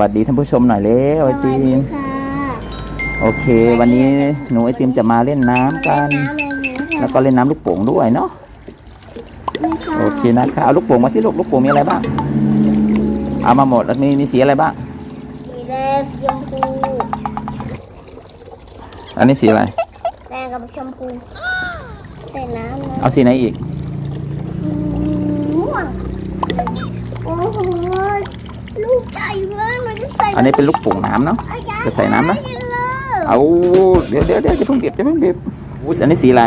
วัสดีท่านผู้ชมหน่อยเร็วไอติมค่ะโอเค วันนี้หนูไอติมจะมาเล่นน้ำกันน้ำอะไรอย่างเงี้ยค่ะแล้วก็เล่นน้ำลูกโป่งด้วยเนาะนี่ค่ะโอเคนะคะเอาลูกโป่งมาสิลูกลูกโป่งมีอะไรบ้างเอามาหมดแล้วมีมีสีอะไรบ้างสีแดงชมพูอันนี้สีอะไรแดงกับชมพูใส่น้ำนะเอาสีไหนอีกอืมม่วงโอ้โห ลูกใหญ่มากมันจะใส่อันนี้เป็นลูกโป่งน้ำเนาะ จะใส่น้ำนะกิเลยเอาเดี๋ยวเดี๋ยวเดี๋ยวจะเพิ่งเก็บจะเพิ่งเก็บอุ้ยอันนี้สีอะไร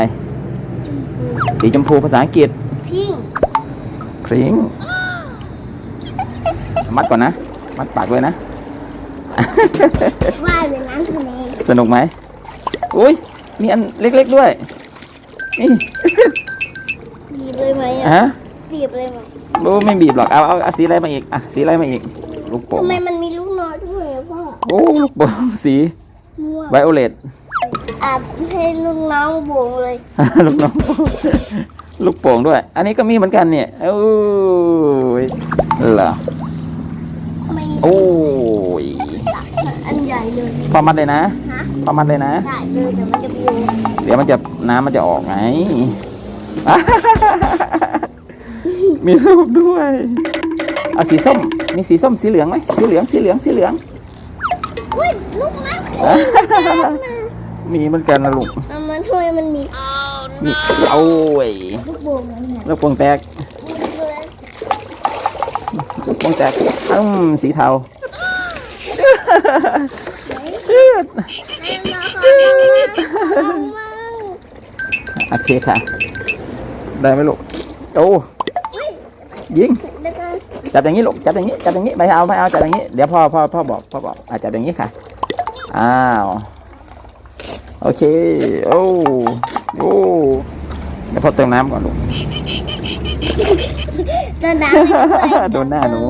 สีชมพูภาษาอังกฤษพิงพริ้งมัดก่อนนะ มัดปากเลยนะว่ายเป็นน้ำทะเลสนุกไหมอุ้ยมีอันเล็กๆด้วยนี่บีบเลยไหมอะฮะบีบเลยไหม โอ้ไม่บีบหรอกเอาเอาเอาสีอะไรมาอีกอะสีอะไรมาอีกลูกโป่งทำไมมันมีลูกน้อยด้วยอะพ่อโอ้ลูกโป่งสีม่วงไวโอเลต อาบให้ลูกน้องบวงเลย ลูกน้องลูกโป่งด้วย อันนี้ก็มีเหมือนกันเนี่ยโอ้ยเหรอทำไมโอ้ยอันใหญ่เลยพอมัดเลยนะฮะพอมัดเลยนะได้เลยแต่มันจะบวงเดี๋ยวมันจะน้ำมันจะออกไง มีรูปด้วย เอาสีส้ม มีสีส้มสีเหลืองไหมสีเหลืองสีเหลืองสีเหลือง อุ้ยลูกน้ำมีเหมือนกันนะลูกเอามันทำไมมันมีมีโอ้ยลูกบวงมันเนี่ยลูกโป่งแตกลูกโป่งแตกอืมสีเทาชืดโอเคค่ะ ได้ไหมลูก โอ้ ยิงแล้วก็จับอย่างนี้ลูก จับอย่างนี้ จับอย่างนี้ ไม่เอา ไม่เอา จับอย่างนี้ เดี๋ยวพ่อ พ่อ พ่อบอก พ่อบอกอะจับอย่างนี้ค่ะ อ้าว โอเค โอ้ โอ้เดี๋ยวพ่อเติมน้ำก่อนลูกจะน้ำให้ด้วยโดนหน้าหนู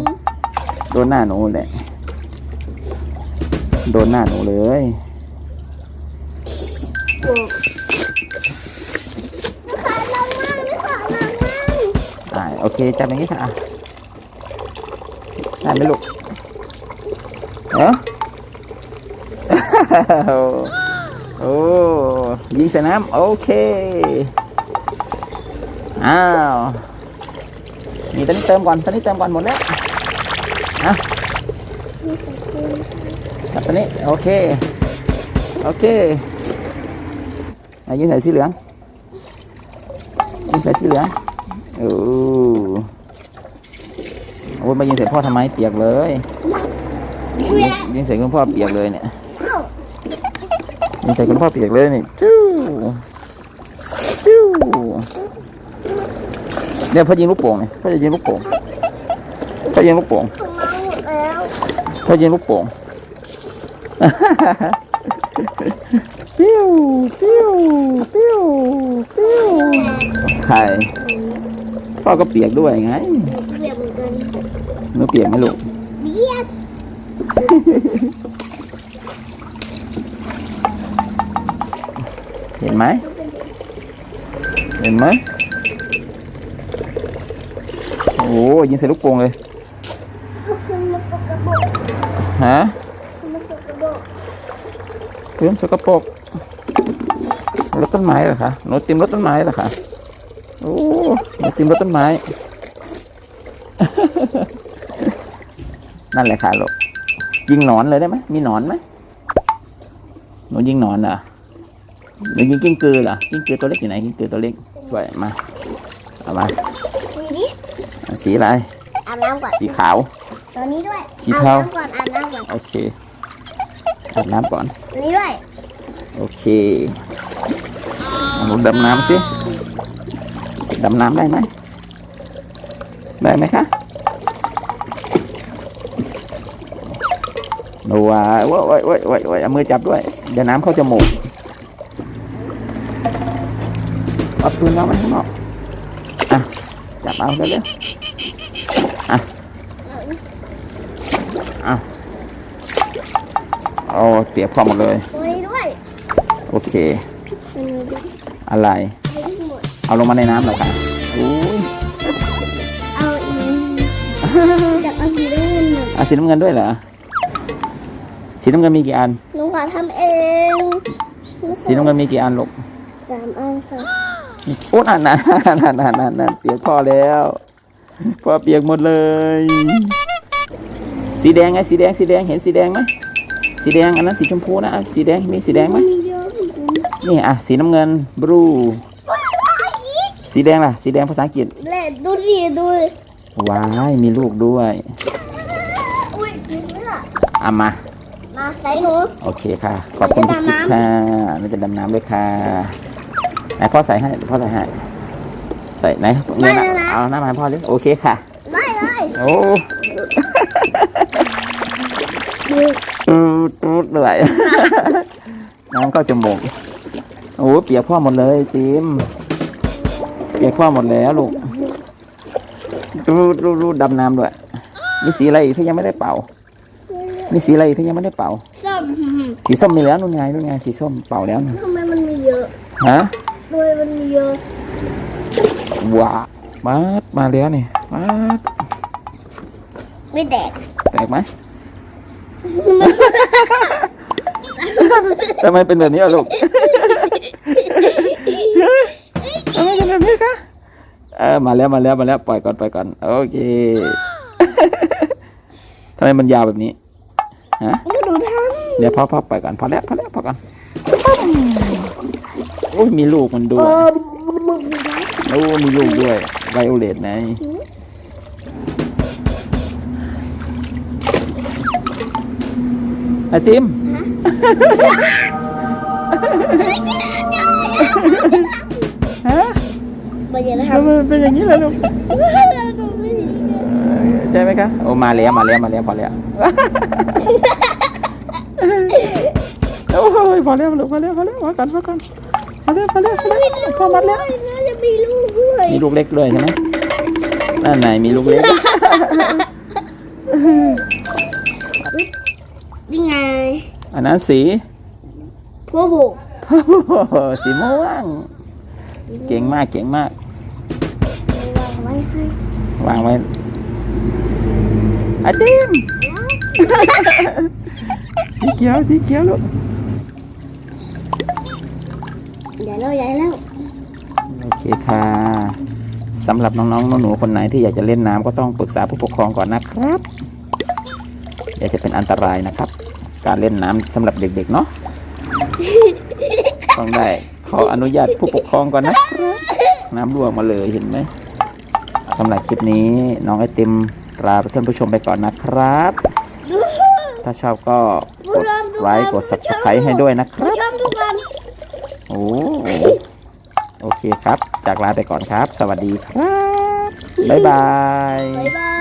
โดนหน้าหนูเลยโดนหน้าหนูเลย โอเคจับอย่างนี้ค่ะได้ไหมลูกเออโอ้ยิงใส่น้ำโอเค อ้าวนี่ตอนนี้เติมก่อนตอนนี้เติมก่อนหมดแล้วอะตอนนี้โอเค โอเคอยิงใส่สีเหลืองยิงใส่สีเหลือง โอ้โอ้ยมายิงใส่พ่อทำไมเปียกเลยยิงใส่คุณพ่อเปียกเลยเนี่ยยิงใส่คุณพ่อเปียกเลยนี่จิ้จิ้เนี่ยพ่อยิงลูกโป่งเนี่ยพ่อจะยิงลูกโป่งพ่อยิงลูกโป่งพ่อยิงลูกโป่งปิ้วปิ้วปิ้วปิ้วใคร พ่อก็เปียกด้วยไงเปียกเหมือนกันหนูเปียกไหมลูกเบียดเห็นไหมเห็นไหมโอ้ยิงใส่ลูกโป่งเลยคุณมาสกปรกฮะคุณมาสกปรกเพื่อนสกปรกรถต้นไม้เหรอคะหนูติมรถต้นไม้เหรอคะโอ้ หนูติมรถต้นไม้ นั่นแหละค่ะลูกยิงหนอนเลยได้ไหมมีหนอนไหมหนูยิงหนอนเหรอหนูยิงกิ้งกือเหรอกิ้งกือตัวเล็กอยู่ไหนกิ้งกือตัวเล็กช่วยมาเอามาสีนี้สีอะไรอาบน้ำก่อนสีขาว ตัวนี้ด้วยสีอาบเทาน้ำก่อนอาบน้ำก่อนโอเคอาบน้ำก่อนตัวนี้ด้วยโอเคเอาหนูดำน้ำสิ ดำน้ำได้ไหม ได้ไหมคะหนูว่าโว้ยโว้ยโว้ยโว้ยโว้ยเอามือจับด้วย เดี๋ยวน้ำเข้าจมูกเอาปืนเอาไว้ข้างนอกอะ จับเอาเร็วๆอะอะโอ้เปียกพอหมดเลยตัวนี้ด้วยโอเคตัวนี้ด้วยอะไรตัวนี้หมด เอาลงมาในน้ำเหรอคะอุ้ยเอาอีกอยากเอาสีน้ำเงินหมดเอาสีน้ำเงินด้วยเหรอ สีน้ำเงินมีกี่อัน หนูขอทำเองสีน้ำเงินมีกี่อันลูกสามอันค่ะโอ้นั่นนั่นนั่นนั่นนั่นนั่นเปียกพ่อแล้วพ่อเปียกหมดเลย สีแดงไงสีแดงสีแดงเห็นสีแดงไหมสีแดงอันนั้นสีชมพูนะอะสีแดงมีสีแดงไหมมีเยอะเหมือนกันนี่อะสีน้ำเงินบลู สีแดงล่ะ สีแดงภาษาอังกฤษเล่นดูดิดูดิว้ายมีลูกด้วย อุ้ยถึงไหมล่ะเอามา มาใส่หนู โอเคค่ะ ขอบคุณที่คิดค่ะนี่จะดำน้ำด้วยค่ะไหนพ่อใส่ให้พ่อใส่ให้ ใส่ไหนเนี่ยนะ เอาหน้ามาให้พ่อเลยโอเคค่ะ ไม่เลยโอ้ดูตูดตูดเลยน้ำเข้าจมูกโอ้เปียกพ่อหมดเลยจิม เปียกพ่อหมดแล้วลูกรูดรูดรูดดำน้ำด้วย มีสีอะไรอีกที่ยังไม่ได้เป่า มีสีอะไรอีกที่ยังไม่ได้เป่า ส้มสีส้มมีแล้วนู่นไงนู่นไงสีส้มเป่าแล้วนะทำไมมันมีเยอะฮะด้วยมันมีเยอะว้ามาดมาแล้วนี่มาดไม่แดกแตกไหมทำไมเป็นแบบนี้อะลูก ทำไมเป็นแบบนี้คะ เออมาแล้วมาแล้วมาแล้วปล่อยก่อนปล่อยก่อนโอเคทำไมมันยาวแบบนี้ฮะก็ดูทเดี๋ยวพ่อพ่อปล่อยก่อนพอแล้วพอแล้วพอก่อนโอ้ยมีลูกมันำด้เอวยอมึงดูนะโอ้มีลูกด้วยไวโอเลตไงไอติมฮะ มาเยอะนะคทำรับไมมันเป็นอย่างนี้ล่ะลูกดูไม่ดีใช่ไหมคะโอ้มาแล้วมาแล้วมาแล้วพอแล้วโอ้ยพอแล้วลูกพอแล้วพอแล้วพอกันพอกันพอแล้วพอแล้วพอแล้วพอมัดแล้วน่าจะมีลูกด้วยมีลูกเล็กด้วยใช่ไหมนั่นไหนมีลูกเล็กยังไงอันนั้นสีพวกผมสีม่วงเก่งมากเก่งมากวาง ไว้ให้วางไว้ไอติม สีเขียวสีเขียวลูกใหญ่แล้วใหญ่แล้วโอเคค่ะสำหรับน้องๆหนูๆคนไหนที่อยากจะเล่นน้ำก็ต้องปรึกษาผู้ปกครองก่อนนะครับเดี๋ยวจะเป็นอันตรายนะครับ การเล่นน้ำสำหรับเด็กๆเนาะต้องได้ขออนุญาตผู้ปกครองก่อนนะครับน้ำรั่วมาเลยเห็นไหม สำหรับคลิปนี้น้องไอติมลาท่านผู้ชมไปก่อนนะครับ ถ้าชอบก็กดไลค์กด subscribe ให้ด้วยนะครับชอบทุกวันโอ้โอเคครับ จากลาไปก่อนครับ สวัสดีครับ บ๊ายบายบ๊ายบาย